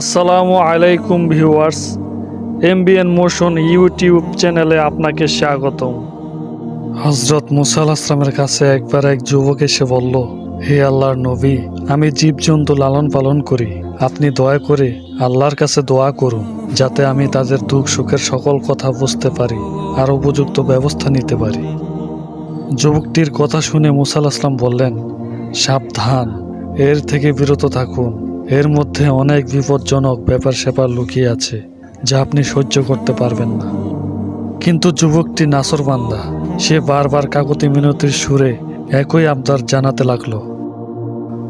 আসসালামু আলাইকুম viewers, MBN motion YouTube চ্যানেলে আপনাকে স্বাগতম। হজরত মুসাল আসলামের কাছে একবার এক যুবক এসে বলল, হে আল্লাহর নবী, আমি জীবজন্তু লালন পালন করি। আপনি দয়া করে আল্লাহর কাছে দোয়া করুন, যাতে আমি তাদের দুঃখ সুখের সকল কথা বুঝতে পারি আর উপযুক্ত ব্যবস্থা নিতে পারি। যুবকটির কথা শুনে মুসাল আসলাম বললেন, সাবধান, এর থেকে বিরত থাকুন। এর মধ্যে অনেক বিপজ্জনক ব্যাপার স্যাপার লুকিয়ে আছে, যা আপনি সহ্য করতে পারবেন না। কিন্তু যুবকটি নাসরবান্দা সে বারবার কাকতি মিনতির সুরে একই আবদার জানাতে লাগল।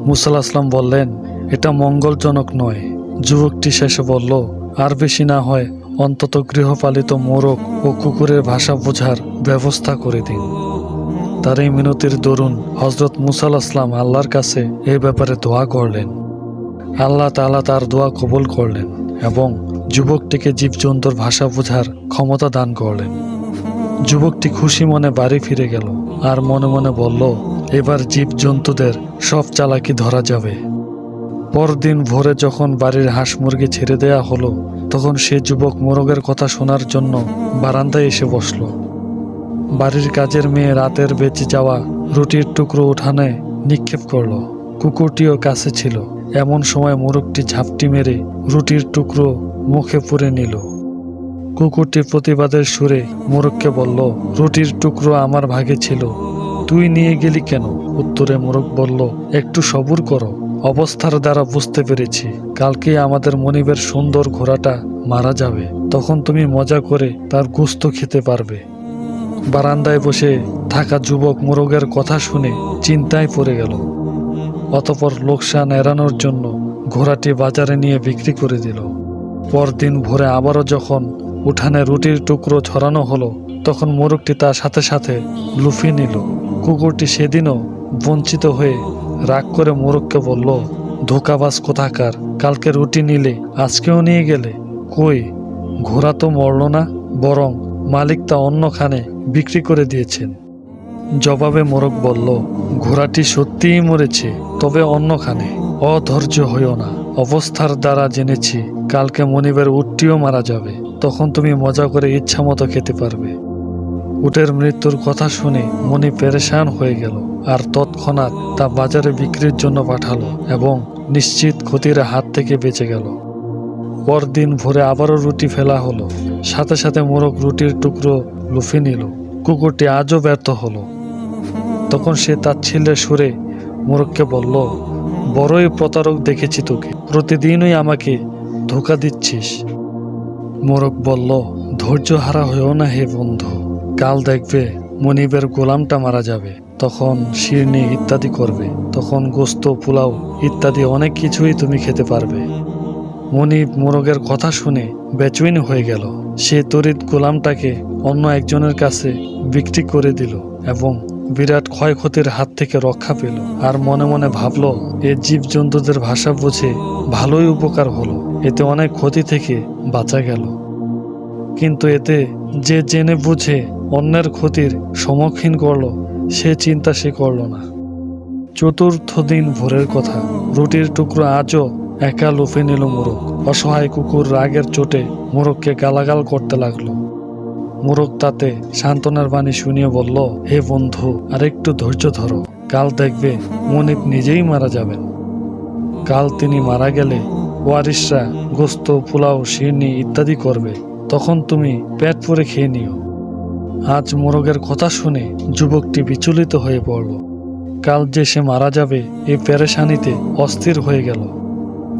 মুসাল আসলাম বললেন, এটা মঙ্গলজনক নয়। যুবকটি শেষে বলল, আর বেশি না হয় অন্তত গৃহপালিত মোরগ ও কুকুরের ভাষা বোঝার ব্যবস্থা করে দিন। তার এই মিনতির দরুন হজরত মুসাল আসলাম আল্লাহর কাছে এই ব্যাপারে দোয়া করলেন। আল্লাহ তালা তার দোয়া কবুল করলেন এবং যুবকটিকে জীবজন্তুর ভাষা বোঝার ক্ষমতা দান করলেন। যুবকটি খুশি মনে বাড়ি ফিরে গেল আর মনে মনে বলল, এবার জীবজন্তুদের সব চালাকি ধরা যাবে। পরদিন ভোরে যখন বাড়ির হাঁস মুরগি ছেড়ে দেয়া হলো, তখন সে যুবক মোরগের কথা শোনার জন্য বারান্দায় এসে বসল। বাড়ির কাজের মেয়ে রাতের বেঁচে যাওয়া রুটির টুকরো উঠানে নিক্ষেপ করল। কুকুরটিও কাছে ছিল। এমন সময় মোরগটি ঝাপটি মেরে রুটির টুকরো মুখে পুরে নিল। কুকুরটি প্রতিবাদের সুরে মোরগকে বলল, রুটির টুকরো আমার ভাগে ছিল, তুই নিয়ে গেলি কেন? উত্তরে মোরগ বলল, একটু সবুর করো, অবস্থার দ্বারা বুঝতে পেরেছি, কালকে আমাদের মনিবের সুন্দর ঘোড়াটা মারা যাবে, তখন তুমি মজা করে তার গুস্ত খেতে পারবে। বারান্দায় বসে থাকা যুবক মোরগের কথা শুনে চিন্তায় পড়ে গেল। অতপর লোকসান এড়ানোর জন্য ঘোড়াটি বাজারে নিয়ে বিক্রি করে দিল। পরদিন ভোরে আবারও যখন উঠানে রুটির টুকরো ছড়ানো হলো, তখন মোরগটি তার সাথে সাথে লুফিয়ে নিল। কুকুরটি সেদিনও বঞ্চিত হয়ে রাগ করে মোরগকে বলল, ধোকাবাজ কোথাকার, কালকে রুটি নিলে আজকেও নিয়ে গেলে? কই, ঘোড়া তো মরল না, বরং মালিক তা অন্যখানে বিক্রি করে দিয়েছেন। জবাবে মোরগ বলল, ঘোড়াটি সত্যিই মরেছে তবে অন্যখানে, অধৈর্য হইও না। অবস্থার দ্বারা জেনেছি, কালকে মনিবের উটটিও মারা যাবে। তখন তুমি মজা করে ইচ্ছা মতো খেতে পারবে। উটের মৃত্যুর কথা শুনে মনি পেরেশান হয়ে গেল আর তৎক্ষণাৎ তা বাজারে বিক্রির জন্য পাঠালো এবং নিশ্চিত ক্ষতির হাত থেকে বেঁচে গেল। পরদিন ভোরে আবারও রুটি ফেলা হলো। সাথে সাথে মোরগ রুটির টুকরো লুফে নিল। কুকুরটি আজও ব্যর্থ হলো। তখন সে তার তাচ্ছিল্যের সুরে মোরগকে বলল, বড়ই প্রতারক দেখেছি তোকে। প্রতিদিনই আমাকে ধোকা দিচ্ছিস। মোরগ বলল, ধৈর্য হারা হয়েও না হে বন্ধু। কাল দেখবে মনিবের গোলামটা মারা যাবে। তখন শিরনি ইত্যাদি করবে। তখন গোস্ত, পোলাও ইত্যাদি অনেক কিছুই তুমি খেতে পারবে। মনিব মোরগের কথা শুনে বেচুইন হয়ে গেল। সে তরিত গোলামটাকে অন্য একজনের কাছে বিক্রি করে দিল এবং বিরাট ক্ষয়ক্ষতির হাত থেকে রক্ষা পেল আর মনে মনে ভাবল, এ জীবজন্তুদের ভাষা বুঝে ভালোই উপকার হলো। এতে অনেক ক্ষতি থেকে বাঁচা গেল। কিন্তু এতে যে জেনে বুঝে অন্যের ক্ষতির সম্মুখীন করল, সে চিন্তা সে করল না। চতুর্থ দিন ভোরের কথা। রুটির টুকরো আজও একা লুফে নিল মোরগ। অসহায় কুকুর রাগের চোটে মোরগকে গালাগাল করতে লাগল। মোরগ তাতে সান্ত্বনার বাণী শুনিয়ে বলল, হে বন্ধু, আরেকটু ধৈর্য ধরো। কাল দেখবে মনিব নিজেই মারা যাবেন। কাল তিনি মারা গেলে ওয়ারিসরা গোস্ত, পোলাও, শিরনি ইত্যাদি করবে। তখন তুমি পেট পরে খেয়ে নিও। আজ মোরগের কথা শুনে যুবকটি বিচলিত হয়ে পড়ল। কাল যে সে মারা যাবে এই পেরেশানিতে অস্থির হয়ে গেল।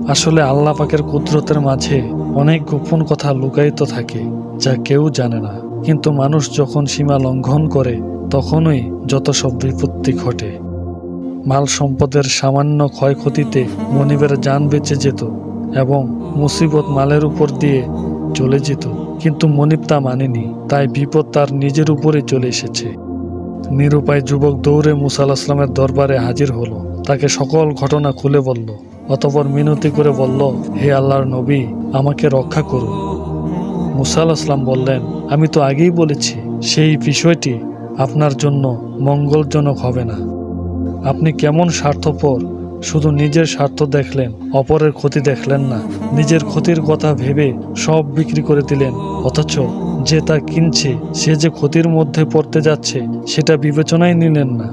আসলে আল্লাহ পাকের কুদরতের মাঝে অনেক গোপন কথা লুকায়িত থাকে, যা কেউ জানে না। কিন্তু মানুষ যখন সীমা লঙ্ঘন করে, তখনই যত সব বিপত্তি ঘটে। মাল সম্পদের সামান্য ক্ষয়ক্ষতিতে মনিবের যান বেঁচে যেত এবং মুসিবত মালের উপর দিয়ে চলে যেত। কিন্তু মনিব তা মানেনি, তাই বিপদ তার নিজের উপরে চলে এসেছে। নিরুপায় যুবক দৌড়ে মুসাল আসলামের দরবারে হাজির হলো। তাকে সকল ঘটনা খুলে বলল, অতপর মিনতি করে বলল, হে আল্লাহর নবী, আমাকে রক্ষা করুন। মুসাল আসলাম বললেন, আমি তো আগেই বলেছি, সেই বিষয়টি আপনার জন্য মঙ্গলজনক হবে না। আপনি কেমন স্বার্থপর, শুধু নিজের স্বার্থ দেখলেন, অপরের ক্ষতি দেখলেন না। নিজের ক্ষতির কথা ভেবে সব বিক্রি করে দিলেন, অথচ যে তা কিনছে, সে যে ক্ষতির মধ্যে পড়তে যাচ্ছে, সেটা বিবেচনায় নিলেন না।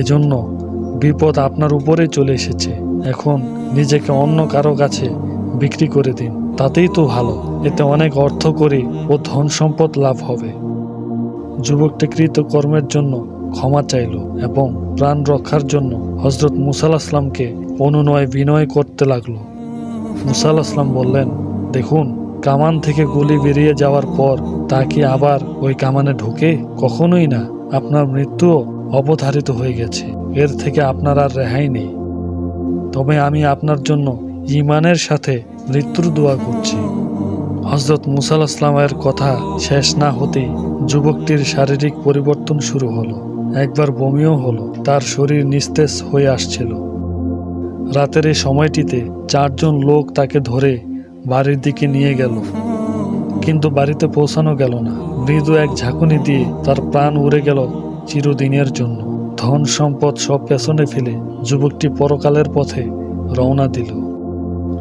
এজন্য বিপদ আপনার উপরেই চলে এসেছে। এখন নিজেকে অন্য কারও কাছে বিক্রি করে দিন। তাতেই তো ভালো। এতে অনেক অর্থ করে ও ধন সম্পদ লাভ হবে। যুবকটি কৃত কর্মের জন্য ক্ষমা চাইল এবং প্রাণ রক্ষার জন্য হজরত মুসাল আসলামকে অনুনয় বিনয় করতে লাগল। মুসাল আসলাম বললেন, দেখুন, কামান থেকে গুলি বেরিয়ে যাওয়ার পর তা কি আবার ওই কামানে ঢুকে? কখনোই না। আপনার মৃত্যুও অবধারিত হয়ে গেছে। এর থেকে আপনার আর রেহাই নেই। তবে আমি আপনার জন্য ইমানের সাথে মৃত্যুর দোয়া করছি। হজরত মুসাল আসলামের কথা শেষ না হতেই যুবকটির শারীরিক পরিবর্তন শুরু হলো। একবার বমিও হলো, তার শরীর নিস্তেজ হয়ে আসছিল। রাতের এই সময়টিতে চারজন লোক তাকে ধরে বাড়ির দিকে নিয়ে গেল। কিন্তু বাড়িতে পৌঁছানো গেল না। মৃদু এক ঝাঁকুনি দিয়ে তার প্রাণ উড়ে গেল চিরদিনের জন্য। ধন সম্পদ সব পেছনে ফেলে যুবকটি পরকালের পথে রওনা দিল।